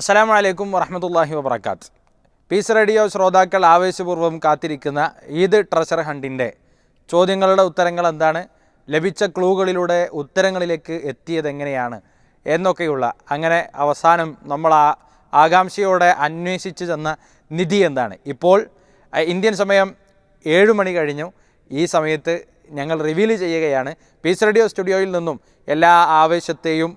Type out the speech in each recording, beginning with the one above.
അസ്സലാമു വലൈക്കും വറഹമത്തല്ലാഹി വബർക്കാത്ത് പീസ് റേഡിയോ ശ്രോതാക്കൾ ആവേശപൂർവം കാത്തിരിക്കുന്ന ഈദ് ട്രഷർ ഹണ്ടിന്റെ ചോദ്യങ്ങളുടെ ഉത്തരങ്ങൾ എന്താണ്? ലഭിച്ച ക്ലൂകളിലൂടെ ഉത്തരങ്ങളിലേക്ക് എത്തിയത് എങ്ങനെയാണ്? എന്നൊക്കെയുള്ള അങ്ങനെ അവസാനം നമ്മൾ ആ ആകാംക്ഷയോടെ അന്വേഷിച്ച് ചെന്ന നിധി എന്താണ്? ഇപ്പോൾ ഇന്ത്യൻ സമയം ഏഴ് മണി കഴിഞ്ഞു. ഈ സമയത്ത് ഞങ്ങൾ റിവീൽ ചെയ്യുകയാണ്. പീസ് റേഡിയോ സ്റ്റുഡിയോയിൽ നിന്നും എല്ലാ ആവേശത്തെയും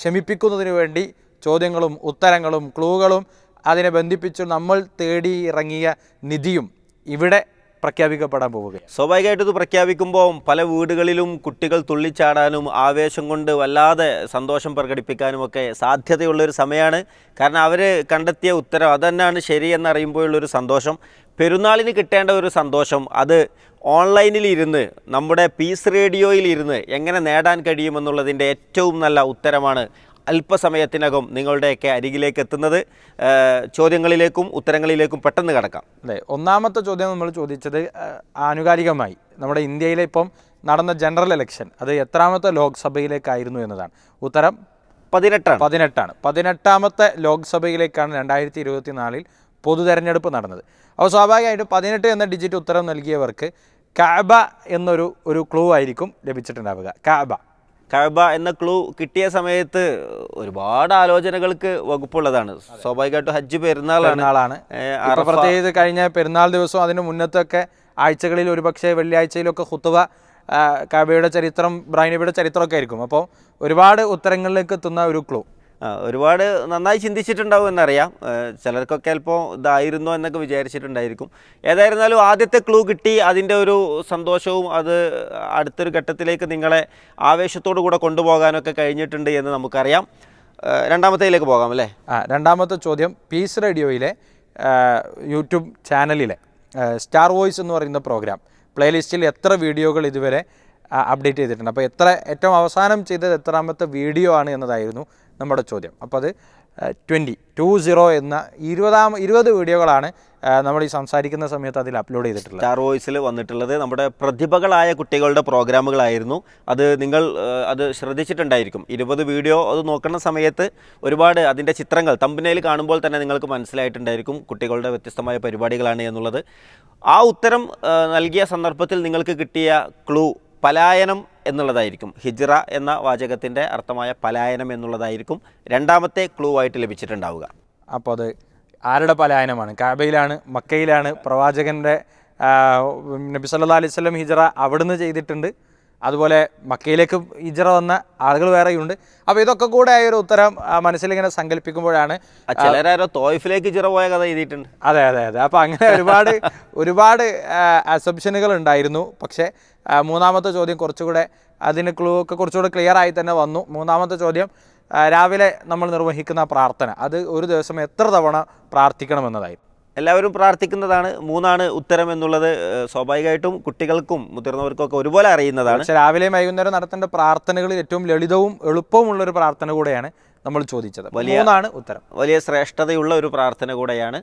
ക്ഷമിപ്പിക്കുന്നതിന് വേണ്ടി ചോദ്യങ്ങളും ഉത്തരങ്ങളും ക്ലൂകളും അതിനെ ബന്ധിപ്പിച്ച് നമ്മൾ തേടി ഇറങ്ങിയ നിധിയും ഇവിടെ പ്രഖ്യാപിക്കപ്പെടാൻ പോവുക സ്വാഭാവികമായിട്ടും ഇത് പ്രഖ്യാപിക്കുമ്പോൾ പല വീടുകളിലും കുട്ടികൾ തുള്ളിച്ചാടാനും ആവേശം കൊണ്ട് വല്ലാതെ സന്തോഷം പ്രകടിപ്പിക്കാനും ഒക്കെ സാധ്യതയുള്ളൊരു സമയമാണ്. കാരണം അവർ കണ്ടെത്തിയ ഉത്തരം അതുതന്നെയാണ് ശരിയെന്നറിയുമ്പോഴുള്ളൊരു സന്തോഷം. പെരുന്നാളിന് കിട്ടേണ്ട ഒരു സന്തോഷം അത് ഓൺലൈനിൽ ഇരുന്ന് നമ്മുടെ പീസ് റേഡിയോയിൽ ഇരുന്ന് എങ്ങനെ നേടാൻ കഴിയുമെന്നുള്ളതിന്റെ ഏറ്റവും നല്ല ഉത്തരമാണ് അല്പസമയത്തിനകം നിങ്ങളുടെയൊക്കെ അരികിലേക്ക് എത്തുന്നത് ചോദ്യങ്ങളിലേക്കും ഉത്തരങ്ങളിലേക്കും പെട്ടെന്ന് കടക്കാം. അതെ ഒന്നാമത്തെ ചോദ്യം നമ്മൾ ചോദിച്ചത് ആനുകാലികമായി. നമ്മുടെ ഇന്ത്യയിലെ ഇപ്പം നടന്ന ജനറൽ ഇലക്ഷൻ അത് എത്രാമത്തെ ലോക്സഭയിലേക്കായിരുന്നു എന്നതാണ്. ഉത്തരം? പതിനെട്ടാണ്. പതിനെട്ടാണ്. പതിനെട്ടാമത്തെ ലോക്സഭയിലേക്കാണ് രണ്ടായിരത്തി ഇരുപത്തി നാലിൽ പൊതു തെരഞ്ഞെടുപ്പ് നടന്നത്. അപ്പോൾ സ്വാഭാവികമായിട്ടും പതിനെട്ട് എന്ന ഡിജിറ്റ് ഉത്തരം നൽകിയവർക്ക് കാബ എന്നൊരു ഒരു ക്ലൂ ആയിരിക്കും ലഭിച്ചിട്ടുണ്ടാവുക. കാബ. കഅബ എന്ന ക്ലൂ കിട്ടിയ സമയത്ത് ഒരുപാട് ആലോചനകൾക്ക് വകുപ്പുള്ളതാണ്. സ്വാഭാവികമായിട്ടും ഹജ്ജ് പെരുന്നാളാണ്. പ്രത്യേകിച്ച് കഴിഞ്ഞ പെരുന്നാൾ ദിവസവും അതിന് മുന്നത്തൊക്കെ ആഴ്ചകളിൽ ഒരുപക്ഷെ വെള്ളിയാഴ്ചയിലൊക്കെ ഹുത്തുവ കബയുടെ ചരിത്രം ബ്രൈനബിയുടെ ചരിത്രമൊക്കെ ആയിരിക്കും. അപ്പോൾ ഒരുപാട് ഉത്തരങ്ങളിലേക്ക് എത്തുന്ന ഒരു ക്ലൂ ഒരുപാട് നന്നായി ചിന്തിച്ചിട്ടുണ്ടാവും എന്നറിയാം. ചിലർക്കൊക്കെ ചിലപ്പോൾ ഇതായിരുന്നോ എന്നൊക്കെ വിചാരിച്ചിട്ടുണ്ടായിരിക്കും. ഏതായിരുന്നാലും ആദ്യത്തെ ക്ലൂ കിട്ടി അതിന്റെ ഒരു സന്തോഷവും അത് അടുത്തൊരു ഘട്ടത്തിലേക്ക് നിങ്ങളെ ആവേശത്തോടു കൂടെ കൊണ്ടുപോകാനൊക്കെ കഴിഞ്ഞിട്ടുണ്ട് എന്ന് നമുക്കറിയാം. രണ്ടാമത്തേലേക്ക് പോകാം അല്ലേ? ആ രണ്ടാമത്തെ ചോദ്യം പീസ് റേഡിയോയിലെ യൂട്യൂബ് ചാനലിലെ സ്റ്റാർ വോയിസ് എന്ന് പറയുന്ന പ്രോഗ്രാം. പ്ലേലിസ്റ്റിൽ എത്ര വീഡിയോകൾ ഇതുവരെ അപ്ഡേറ്റ് ചെയ്തിട്ടുണ്ട്. അപ്പോൾ എത്ര ഏറ്റവും അവസാനം ചെയ്തത് എത്രാമത്തെ വീഡിയോ ആണ് എന്നതായിരുന്നു നമ്മുടെ ചോദ്യം. അപ്പോൾ അത് ട്വന്റി ടു സീറോ എന്ന ഇരുപതാം ഇരുപത് വീഡിയോകളാണ് നമ്മൾ ഈ സംസാരിക്കുന്ന സമയത്ത് അതിൽ അപ്ലോഡ് ചെയ്തിട്ടുള്ളത്. സ്റ്റാർ വോയിസിൽ വന്നിട്ടുള്ളത് നമ്മുടെ പ്രതിഭകളായ കുട്ടികളുടെ പ്രോഗ്രാമുകളായിരുന്നു. അത് നിങ്ങൾ അത് ശ്രദ്ധിച്ചിട്ടുണ്ടായിരിക്കും. ഇരുപത് വീഡിയോ അത് നോക്കുന്ന സമയത്ത് ഒരുപാട് അതിന്റെ ചിത്രങ്ങൾ തമ്പനയിൽ കാണുമ്പോൾ തന്നെ നിങ്ങൾക്ക് മനസ്സിലായിട്ടുണ്ടായിരിക്കും കുട്ടികളുടെ വ്യത്യസ്തമായ പരിപാടികളാണ് എന്നുള്ളത്. ആ ഉത്തരം നൽകിയ സന്ദർഭത്തിൽ നിങ്ങൾക്ക് കിട്ടിയ ക്ലൂ പലായനം എന്നുള്ളതായിരിക്കും. ഹിജ്റ എന്ന വാചകത്തിന്റെ അർത്ഥമായ പലായനം എന്നുള്ളതായിരിക്കും രണ്ടാമത്തെ ക്ലൂ ആയിട്ട് ലഭിച്ചിട്ടുണ്ടാവുക. അപ്പോൾ അത് ആരുടെ പലായനമാണ്? കാബയിലാണ് മക്കയിലാണ് പ്രവാചകന്റെ നബി സ്വലം ഹിജറ അവിടുന്ന് ചെയ്തിട്ടുണ്ട്. അതുപോലെ മക്കയിലേക്ക് ഇജറ വന്ന ആളുകൾ വേറെയുണ്ട്. അപ്പോൾ ഇതൊക്കെ കൂടെ ആയ ഒരു ഉത്തരം മനസ്സിലിങ്ങനെ സങ്കല്പിക്കുമ്പോഴാണ് ചിലരാരോ തോയ്ഫിലേക്ക് ഹിജ്റ പോയ കഥ എഴുതിയിട്ടുണ്ട്. അതെ അതെ അതെ. അപ്പോൾ അങ്ങനെ ഒരുപാട് ഒരുപാട് അസംഷനുകൾ ഉണ്ടായിരുന്നു. പക്ഷേ മൂന്നാമത്തെ ചോദ്യം കുറച്ചുകൂടെ അതിന് ക്ലൂ ഒക്കെ കുറച്ചുകൂടെ ക്ലിയർ ആയി തന്നെ വന്നു. മൂന്നാമത്തെ ചോദ്യം രാവിലെ നമ്മൾ നിർവഹിക്കുന്ന പ്രാർത്ഥന അത് ഒരു ദിവസം എത്ര തവണ പ്രാർത്ഥിക്കണമെന്നതായിരുന്നു എല്ലാവരും പ്രാർത്ഥിക്കുന്നതാണ്. മൂന്നാണ് ഉത്തരം എന്നുള്ളത്. സ്വാഭാവികമായിട്ടും കുട്ടികൾക്കും മുതിർന്നവർക്കൊക്കെ ഒരുപോലെ അറിയുന്നതാണ്. പക്ഷേ രാവിലെയും വൈകുന്നേരം നടത്തേണ്ട പ്രാർത്ഥനകളിൽ ഏറ്റവും ലളിതവും എളുപ്പവുമുള്ള ഒരു പ്രാർത്ഥന കൂടെയാണ് നമ്മൾ ചോദിച്ചത്. മൂന്നാണ് ഉത്തരം. വലിയ ശ്രേഷ്ഠതയുള്ള ഒരു പ്രാർത്ഥന കൂടെയാണ്.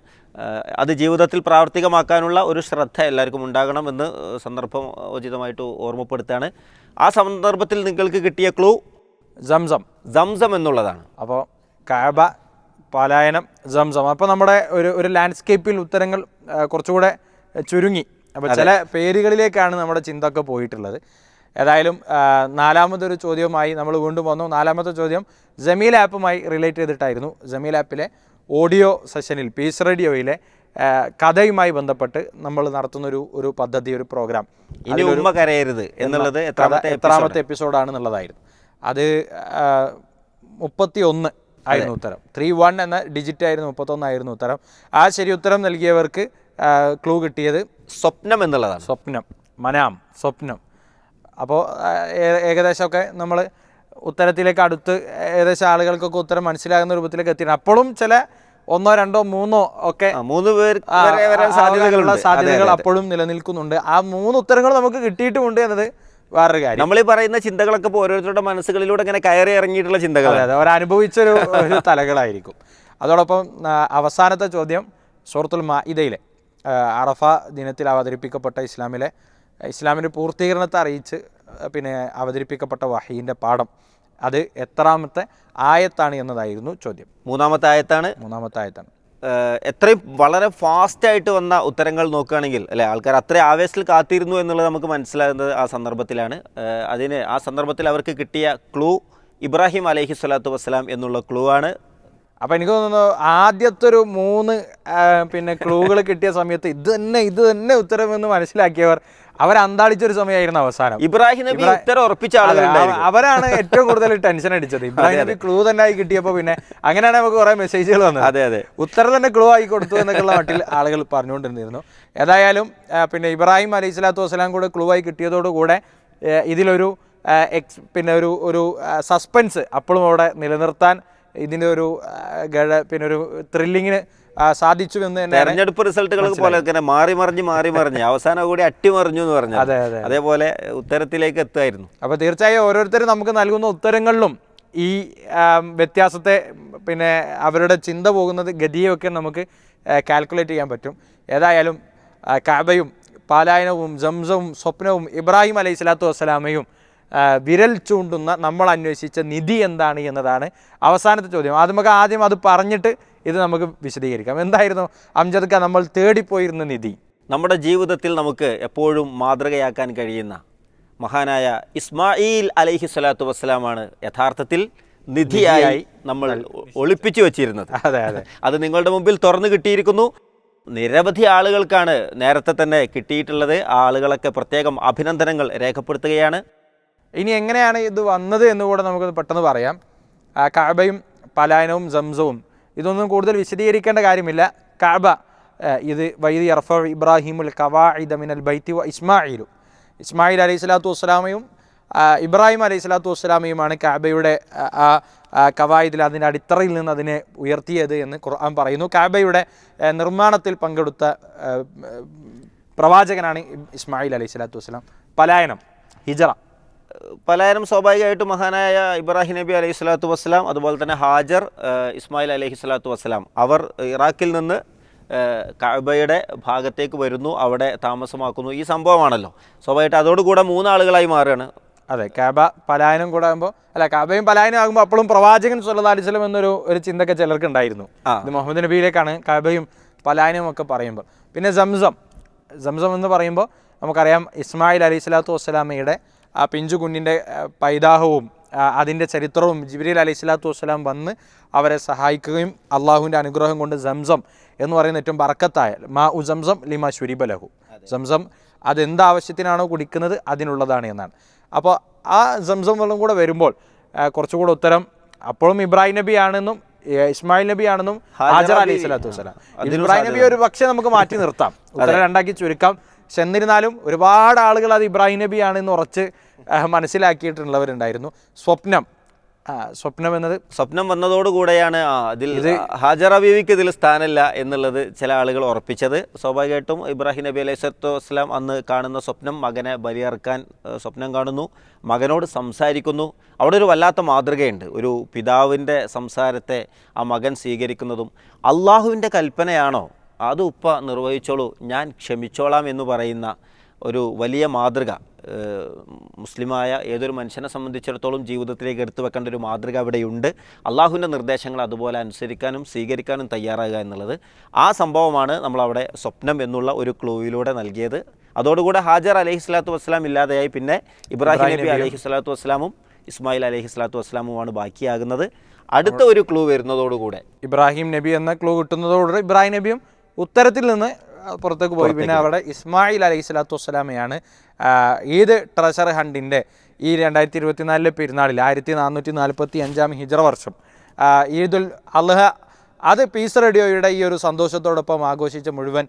അത് ജീവിതത്തിൽ പ്രാവർത്തികമാക്കാനുള്ള ഒരു ശ്രദ്ധ എല്ലാവർക്കും ഉണ്ടാകണമെന്ന് സന്ദർഭം ഉചിതമായിട്ട് ഓർമ്മപ്പെടുത്തുകയാണ്. ആ സന്ദർഭത്തിൽ നിങ്ങൾക്ക് കിട്ടിയ ക്ലൂ? സംസം. സംസം എന്നുള്ളതാണ്. അപ്പോൾ കാബ പലായനം സംസം. അപ്പോൾ നമ്മുടെ ഒരു ഒരു ലാൻഡ്സ്കേപ്പിൽ ഉത്തരങ്ങൾ കുറച്ചുകൂടെ ചുരുങ്ങി. അപ്പോൾ ചില പേരുകളിലേക്കാണ് നമ്മുടെ ചിന്ത ഒക്കെ പോയിട്ടുള്ളത്. ഏതായാലും നാലാമതൊരു ചോദ്യവുമായി നമ്മൾ വീണ്ടും വന്നു. നാലാമത്തെ ചോദ്യം ജമീൽ ആപ്പുമായി റിലേറ്റ് ചെയ്തിട്ടായിരുന്നു. ജമീൽ ആപ്പിലെ ഓഡിയോ സെഷനിൽ പീസ് റേഡിയോയിലെ കഥയുമായി ബന്ധപ്പെട്ട് നമ്മൾ നടത്തുന്ന ഒരു ഒരു പദ്ധതി ഒരു പ്രോഗ്രാം ഇനി ഉമ്മ കരയരുത് എന്നുള്ളത് എത്രാമത്തെ എപ്പിസോഡാണെന്നുള്ളതായിരുന്നു അത് മുപ്പത്തി ഒന്ന് ആയിരുന്നു ഉത്തരം. ത്രീ വൺ എന്ന ഡിജിറ്റ് ആയിരുന്നു മുപ്പത്തൊന്നായിരുന്നു ഉത്തരം. ആ ശരി ഉത്തരം നൽകിയവർക്ക് ക്ലൂ കിട്ടിയത് സ്വപ്നം എന്നുള്ളതാണ്. സ്വപ്നം. മനാം സ്വപ്നം. അപ്പോൾ ഏകദേശമൊക്കെ നമ്മൾ ഉത്തരത്തിലേക്ക് അടുത്ത് ഏകദേശം ആളുകൾക്കൊക്കെ ഉത്തരം മനസ്സിലാകുന്ന രൂപത്തിലേക്ക് എത്തി അപ്പോഴും ചില ഒന്നോ രണ്ടോ മൂന്നോ ഒക്കെ മൂന്ന് പേർ സാധ്യതകൾ. അപ്പോഴും നിലനിൽക്കുന്നുണ്ട്. ആ മൂന്ന് ഉത്തരങ്ങൾ നമുക്ക് കിട്ടിയിട്ടുമുണ്ട് എന്നത് വേറൊരു കാര്യം. നമ്മൾ ഈ പറയുന്ന ചിന്തകളൊക്കെ ഇപ്പോൾ ഓരോരുത്തരുടെ മനസ്സുകളിലൂടെ ഇങ്ങനെ കയറി ഇറങ്ങിയിട്ടുള്ള അതെ ചിന്തകളാണ് അതെ അവരനുഭവിച്ചൊരു ഒരു തലകളായിരിക്കും. അതോടൊപ്പം അവസാനത്തെ ചോദ്യം സുഹൃത്തുൽ മാഇദയിലെ അറഫ ദിനത്തിൽ അവതരിപ്പിക്കപ്പെട്ട ഇസ്ലാമിലെ ഇസ്ലാമിന്റെ പൂർത്തീകരണത്തെ അറിയിച്ച് പിന്നെ അവതരിപ്പിക്കപ്പെട്ട വഹീന്റെ പാഠം അത് എത്രാമത്തെ ആയത്താണ് എന്നതായിരുന്നു ചോദ്യം. മൂന്നാമത്തെ ആയത്താണ്? മൂന്നാമത്തെ ആയത്താണ്. എത്രയും വളരെ ഫാസ്റ്റായിട്ട് വന്ന ഉത്തരങ്ങൾ നോക്കുകയാണെങ്കിൽ അല്ലെ? ആൾക്കാർ അത്രയും ആവേശത്തിൽ കാത്തിരുന്നു എന്നുള്ളത് നമുക്ക് മനസ്സിലാകുന്നത് ആ സന്ദർഭത്തിലാണ്. അതിന് ആ സന്ദർഭത്തിൽ അവർക്ക് കിട്ടിയ ക്ലൂ ഇബ്രാഹിം അലഹി സ്വലാത്തു വസ്സലാം എന്നുള്ള ക്ലൂ ആണ്. അപ്പം എനിക്ക് തോന്നുന്നു ആദ്യത്തെ ഒരു മൂന്ന് പിന്നെ ക്ലൂകൾ കിട്ടിയ സമയത്ത് ഇത് തന്നെ ഇത് തന്നെ ഉത്തരമെന്ന് മനസ്സിലാക്കിയവർ അവർ അന്താളിച്ചൊരു സമയമായിരുന്നു അവസാനം. ഇബ്രാഹിം നബി ഉത്തരം ഉറപ്പിച്ച അവരാണ് ഏറ്റവും കൂടുതൽ ടെൻഷൻ അടിച്ചത്. ഇബ്രാഹിം നബി ക്ലൂ തന്നെ ആയി കിട്ടിയപ്പോൾ പിന്നെ അങ്ങനെയാണ് നമുക്ക് കുറേ മെസ്സേജുകൾ വന്നത്. അതെ അതെ. ഉത്തരം തന്നെ ക്ലൂ ആയി കൊടുത്തു എന്നൊക്കെയുള്ള മട്ടിൽ ആളുകൾ പറഞ്ഞുകൊണ്ടിരുന്നിരുന്നു. ഏതായാലും പിന്നെ ഇബ്രാഹിം അലൈഹി സ്വലാത്തു വസ്സലാം കൂടെ ക്ലൂ ആയി കിട്ടിയതോടുകൂടെ കൂടെ ഇതിലൊരു എക്സ് പിന്നെ ഒരു ഒരു സസ്പെൻസ് അപ്പോഴും അവിടെ നിലനിർത്താൻ ഇതിന്റെ ഒരു ഗഴ പിന്നെ ഒരു ത്രില്ലിങ്ങിന് സാധിച്ചു എന്ന് തന്നെ തെരഞ്ഞെടുപ്പ് റിസൾട്ടുകൾ പോലെ തന്നെ മാറി മറിഞ്ഞ് മാറി മറിഞ്ഞ് അവസാനം കൂടി അട്ടിമറിഞ്ഞു എന്ന് പറഞ്ഞു അതെ, അതെ. അതേപോലെ ഉത്തരത്തിലേക്ക് എത്തുമായിരുന്നു. അപ്പോൾ തീർച്ചയായും ഓരോരുത്തരും നമുക്ക് നൽകുന്ന ഉത്തരങ്ങളിലും ഈ വ്യത്യാസത്തെ പിന്നെ അവരുടെ ചിന്ത പോകുന്നത് ഗതിയൊക്കെ നമുക്ക് കാൽക്കുലേറ്റ് ചെയ്യാൻ പറ്റും. ഏതായാലും കാബയും പാലായനവും ജംസവും സ്വപ്നവും ഇബ്രാഹിം അലൈഹി സ്വലാത്തു വസ്സലാമയും വിരൽ ചൂണ്ടുന്ന നമ്മൾ അന്വേഷിച്ച നിധി എന്താണ് എന്നതാണ് അവസാനത്തെ ചോദ്യം. അത് നമുക്ക് ആദ്യം അത് പറഞ്ഞിട്ട് ഇത് നമുക്ക് വിശദീകരിക്കാം. എന്തായിരുന്നു? അംജദ്ക്ക നമ്മൾ തേടിപ്പോയിരുന്ന നിധി. നമ്മുടെ ജീവിതത്തിൽ നമുക്ക് എപ്പോഴും മാതൃകയാക്കാൻ കഴിയുന്ന മഹാനായ ഇസ്മായിൽ അലൈഹി സ്വലാത്തു വസ്സലാമാണ് യഥാർത്ഥത്തിൽ നിധിയായി നമ്മൾ ഒളിപ്പിച്ചു വച്ചിരുന്നത്. അതെ അതെ. അത് നിങ്ങളുടെ മുമ്പിൽ തുറന്നു കിട്ടിയിരിക്കുന്നു. നിരവധി ആളുകൾക്കാണ് നേരത്തെ തന്നെ കിട്ടിയിട്ടുള്ളത്. ആ ആളുകളൊക്കെ പ്രത്യേകം അഭിനന്ദനങ്ങൾ രേഖപ്പെടുത്തുകയാണ്. ഇനി എങ്ങനെയാണ് ഇത് വന്നത് എന്ന് കൂടെ നമുക്ക് പെട്ടെന്ന് പറയാം. കാബയും പലായനവും സംസവും ഇതൊന്നും കൂടുതൽ വിശദീകരിക്കേണ്ട കാര്യമില്ല. കാബ ഇത് വൈദി അർഫ ഇബ്രാഹിമുൽ കവാഇദ മിനൽ ബൈത്തി വ ഇസ്മായിലു ഇസ്മായിൽ അലൈഹി സ്വലാത്തു വസ്സലാമയും ഇബ്രാഹിം അലൈഹി സ്വലാത്തു വസ്സലാമയുമാണ് കാബയുടെ ആ, കവായിദിൽ അതിന്റെ അടിത്തറയിൽ നിന്ന് അതിനെ ഉയർത്തിയത് എന്ന് ഖുർആൻ പറയുന്നു. കാബയുടെ നിർമ്മാണത്തിൽ പങ്കെടുത്ത പ്രവാചകനാണ് ഇസ്മായിൽ അലൈഹി സ്വലാത്തു വസ്സലാം. പലായനം ഹിജറ. പലായനം സ്വാഭാവികമായിട്ടും മഹാനായ ഇബ്രാഹിം നബി അലൈഹി സ്വലാത്തു വസ്സലാം അതുപോലെ തന്നെ ഹാജർ ഇസ്മായിൽ അലൈഹി സ്വലാത്തു വസ്സലാം. അവർ ഇറാഖിൽ നിന്ന് കഅബയുടെ ഭാഗത്തേക്ക് വരുന്നു അവിടെ താമസമാക്കുന്നു. ഈ സംഭവമാണല്ലോ. സ്വാഭാവികമായിട്ട് അതോടുകൂടെ മൂന്നാളുകളായി മാറുകയാണ്. അതെ കാബ പലായനം കൂടെ ആകുമ്പോൾ അല്ല കാബയും പലായനം ആകുമ്പോൾ അപ്പോഴും പ്രവാചകൻ സല്ലല്ലാഹു അലൈഹി വസല്ലം എന്നൊരു ഒരു ചിന്തയൊക്കെ ചിലർക്ക് ഉണ്ടായിരുന്നു. ഇത് മുഹമ്മദ് നബിയിലേക്കാണ് കാബയും പലായനവും ഒക്കെ പറയുമ്പോൾ. പിന്നെ സംസം സംസം എന്ന് പറയുമ്പോൾ നമുക്കറിയാം ഇസ്മായിൽ അലൈഹി സ്വലാത്തു വസ്സലാമയുടെ ആ പിഞ്ചു കുഞ്ഞിന്റെ പൈതാഹവും അതിന്റെ ചരിത്രവും ജിബ്രീൽ അലൈഹി സ്വലാത്തു വസ്സലാം വന്ന് അവരെ സഹായിക്കുകയും അള്ളാഹുവിന്റെ അനുഗ്രഹം കൊണ്ട് സംസം എന്ന് പറയുന്ന ഏറ്റവും ബർക്കത്തായ മാ ഉ സംസം ലിമ ശുരിബലഹു സംസം അതെന്ത് ആവശ്യത്തിനാണോ കുടിക്കുന്നത് അതിനുള്ളതാണ് എന്നാണ്. അപ്പോൾ ആ സംസം വെള്ളം കൂടെ വരുമ്പോൾ കുറച്ചുകൂടെ ഉത്തരം അപ്പോഴും ഇബ്രാഹിം നബി ആണെന്നും ഇസ്മായിൽ നബി ആണെന്നും ഹാജർ അലൈഹി സ്വലാത്തു വസ്സലാം. ഇബ്രാഹിം നബി ഒരു പക്ഷേ നമുക്ക് മാറ്റി നിർത്താം. ഉത്തരം രണ്ടാക്കി ചുരുക്കാം. പക്ഷെ എന്നിരുന്നാലും ഒരുപാട് ആളുകൾ അത് ഇബ്രാഹിം നബി ആണെന്ന് ഉറച്ച് മനസ്സിലാക്കിയിട്ടുള്ളവരുണ്ടായിരുന്നു. സ്വപ്നം. സ്വപ്നം എന്നത് സ്വപ്നം വന്നതോടുകൂടെയാണ് കൂടെയാണ് അതിൽ ഹാജറ ബീവിക്ക് ഇതിൽ സ്ഥാനമില്ല എന്നുള്ളത് ചില ആളുകൾ ഉറപ്പിച്ചത്. സ്വാഭാവികമായിട്ടും ഇബ്രാഹിം നബി അലൈഹി സ്വലത്തു വസ്സലാം അന്ന് കാണുന്ന സ്വപ്നം മകനെ ബലിയറക്കാൻ സ്വപ്നം കാണുന്നു. മകനോട് സംസാരിക്കുന്നു. അവിടെ ഒരു വല്ലാത്ത മാതൃകയുണ്ട്. ഒരു പിതാവിന്റെ സംസാരത്തെ ആ മകൻ സ്വീകരിക്കുന്നതും. അള്ളാഹുവിന്റെ കൽപ്പനയാണോ? അത് ഉപ്പ നിർവഹിച്ചോളൂ ഞാൻ ക്ഷമിച്ചോളാം എന്ന് പറയുന്ന ഒരു വലിയ മാതൃക. മുസ്ലിമായ ഏതൊരു മനുഷ്യനെ സംബന്ധിച്ചിടത്തോളം ജീവിതത്തിലേക്ക് എടുത്തു വെക്കേണ്ട ഒരു മാതൃക അവിടെയുണ്ട്. അള്ളാഹുവിന്റെ നിർദ്ദേശങ്ങൾ അതുപോലെ അനുസരിക്കാനും സ്വീകരിക്കാനും തയ്യാറാകുക എന്നുള്ളത് ആ സംഭവമാണ് നമ്മളവിടെ സ്വപ്നം എന്നുള്ള ഒരു ക്ലൂയിലൂടെ നൽകിയത്. അതോടുകൂടെ ഹാജർ അലഹി സ്വലാത്തു വസ്സലാം ഇല്ലാതെയായി. പിന്നെ ഇബ്രാഹിം നബി അലഹി സ്വലാത്തു വസ്സലാമും ഇസ്മായിൽ അലഹി സ്വലാത്തു വസ്സലാമുമാണ് ബാക്കിയാകുന്നത്. അടുത്ത ഒരു ക്ലൂ വരുന്നതോടുകൂടെ. ഇബ്രാഹിം നബി എന്ന ക്ലൂ കിട്ടുന്നതോടുകൂടി ഇബ്രാഹിം നബിയും ഉത്തരത്തിൽ നിന്ന് പുറത്തേക്ക് പോയി. പിന്നെ അവിടെ ഇസ്മായിൽ അലൈഹി സ്വലാത്തു വസ്സലാമയാണ് ഈദ് ട്രഷർ ഹണ്ടിന്റെ ഈ രണ്ടായിരത്തി ഇരുപത്തിനാലിലെ പെരുന്നാളിൽ ആയിരത്തി നാനൂറ്റി നാൽപ്പത്തി അഞ്ചാം ഹിജറ വർഷം ഈദുൽ അൽഹ അത് പീസ് റേഡിയോയുടെ ഈ ഒരു സന്തോഷത്തോടൊപ്പം ആഘോഷിച്ച മുഴുവൻ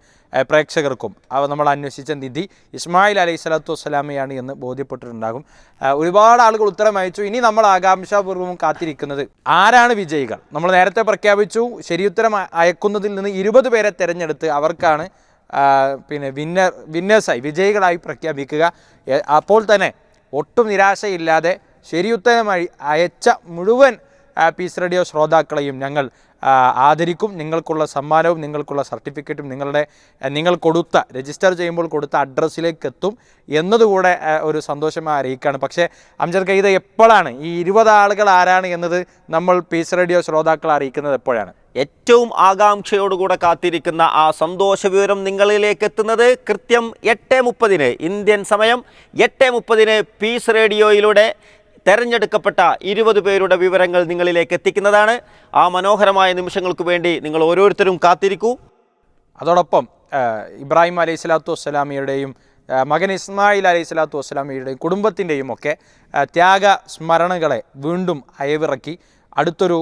പ്രേക്ഷകർക്കും അവ നമ്മൾ അന്വേഷിച്ച നിധി ഇസ്മായിൽ അലൈഹി സ്വലാത്തു വസ്സലാമയാണ് എന്ന് ബോധ്യപ്പെട്ടിട്ടുണ്ടാകും. ഒരുപാട് ആളുകൾ ഉത്തരം അയച്ചു. ഇനി നമ്മൾ ആകാംക്ഷാപൂർവം കാത്തിരിക്കുന്നത് ആരാണ് വിജയികൾ? നമ്മൾ നേരത്തെ പ്രഖ്യാപിച്ചു ശരിയുത്തരം അയക്കുന്നതിൽ നിന്ന് ഇരുപത് പേരെ തിരഞ്ഞെടുത്ത് അവർക്കാണ് പിന്നെ വിന്നർ വിന്നേഴ്സായി വിജയികളായി പ്രഖ്യാപിക്കുക. അപ്പോൾ തന്നെ ഒട്ടും നിരാശയില്ലാതെ ശരിയുത്തരമായി അയച്ച മുഴുവൻ പീസ് റേഡിയോ ശ്രോതാക്കളെയും ഞങ്ങൾ ആദരിക്കും. നിങ്ങൾക്കുള്ള സമ്മാനവും നിങ്ങൾക്കുള്ള സർട്ടിഫിക്കറ്റും നിങ്ങളുടെ നിങ്ങൾ കൊടുത്ത രജിസ്റ്റർ ചെയ്യുമ്പോൾ കൊടുത്ത അഡ്രസ്സിലേക്ക് എത്തും എന്നതുകൂടെ ഒരു സന്തോഷമായി അറിയിക്കുകയാണ്. പക്ഷേ അംജദ് കൈത എപ്പോഴാണ്? ഈ ഇരുപത് ആളുകൾ ആരാണ് എന്നത് നമ്മൾ പീസ് റേഡിയോ ശ്രോതാക്കളെ അറിയിക്കുന്നത് എപ്പോഴാണ്? ഏറ്റവും ആകാംക്ഷയോടുകൂടെ കാത്തിരിക്കുന്ന ആ സന്തോഷ വിവരം നിങ്ങളിലേക്ക് എത്തുന്നത് കൃത്യം എട്ട് മുപ്പതിന് ഇന്ത്യൻ സമയം എട്ട് മുപ്പതിന് പീസ് റേഡിയോയിലൂടെ തെരഞ്ഞെടുക്കപ്പെട്ട ഇരുപത് പേരുടെ വിവരങ്ങൾ നിങ്ങളിലേക്ക് എത്തിക്കുന്നതാണ്. ആ മനോഹരമായ നിമിഷങ്ങൾക്ക് വേണ്ടി നിങ്ങൾ ഓരോരുത്തരും കാത്തിരിക്കൂ. അതോടൊപ്പം ഇബ്രാഹിം അലൈഹി സ്വലാത്തു വസ്സലാമിയുടെയും മകൻ ഇസ്മായിൽ അലൈഹി സ്വലാത്തു വസ്സലാമിയുടെയും കുടുംബത്തിന്റെയും ഒക്കെ ത്യാഗ സ്മരണകളെ വീണ്ടും അയവിറക്കി. അടുത്തൊരു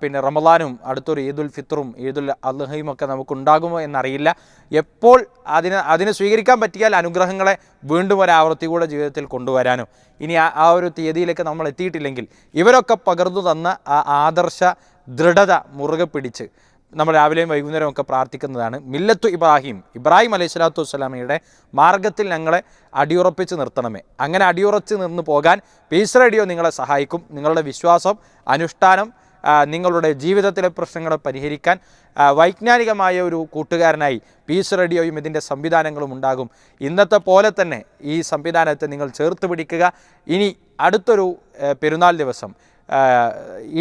പിന്നെ റമദാനും അടുത്തൊരു ഈദുൽ ഫിത്തറും ഈദുൽ അദ്ഹയും ഒക്കെ നമുക്കുണ്ടാകുമോ എന്നറിയില്ല. എപ്പോൾ അതിന് അതിനെ സ്വീകരിക്കാൻ പറ്റിയാൽ അനുഗ്രഹങ്ങളെ വീണ്ടും ഒരു ആവൃത്തി കൂടെ ജീവിതത്തിൽ കൊണ്ടുവരാനോ. ഇനി ആ ഒരു തീയതിയിലേക്ക് നമ്മൾ എത്തിയിട്ടില്ലെങ്കിൽ ഇവരൊക്കെ പകർന്നു തന്ന ആ ആദർശ ദൃഢത മുറുകെ പിടിച്ച് നമ്മൾ രാവിലെയും വൈകുന്നേരവും ഒക്കെ പ്രാർത്ഥിക്കുന്നതാണ്. മില്ലത്തു ഇബ്രാഹിം ഇബ്രാഹിം അലൈഹി സ്വലാത്തു വസ്സലാമയുടെ മാർഗത്തിൽ ഞങ്ങളെ അടിയുറപ്പിച്ച് നിർത്തണമേ. അങ്ങനെ അടിയുറച്ച് നിന്ന് പോകാൻ പീസ് റേഡിയോ നിങ്ങളെ സഹായിക്കും. നിങ്ങളുടെ വിശ്വാസം അനുഷ്ഠാനം നിങ്ങളുടെ ജീവിതത്തിലെ പ്രശ്നങ്ങളെ പരിഹരിക്കാൻ വൈജ്ഞാനികമായ ഒരു കൂട്ടുകാരനായി പീസ് റേഡിയോയും ഇതിന്റെ സംവിധാനങ്ങളും ഉണ്ടാകും. ഇന്നത്തെ പോലെ തന്നെ ഈ സംവിധാനത്തെ നിങ്ങൾ ചേർത്ത് പിടിക്കുക. ഇനി അടുത്തൊരു പെരുന്നാൾ ദിവസം.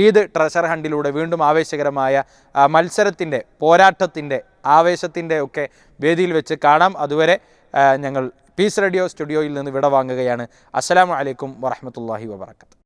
ഈദ് ട്രഷർ ഹണ്ടിലൂടെ വീണ്ടും ആവേശകരമായ മത്സരത്തിന്റെ പോരാട്ടത്തിന്റെ ആവേശത്തിന്റെ ഒക്കെ വേദിയിൽ വെച്ച് കാണാം. അതുവരെ ഞങ്ങൾ പീസ് റേഡിയോ സ്റ്റുഡിയോയിൽ നിന്ന് വിടവാങ്ങുകയാണ്. അസ്സലാമു അലൈക്കും വറഹമത്തല്ലാഹി വബർക്കാത്ത്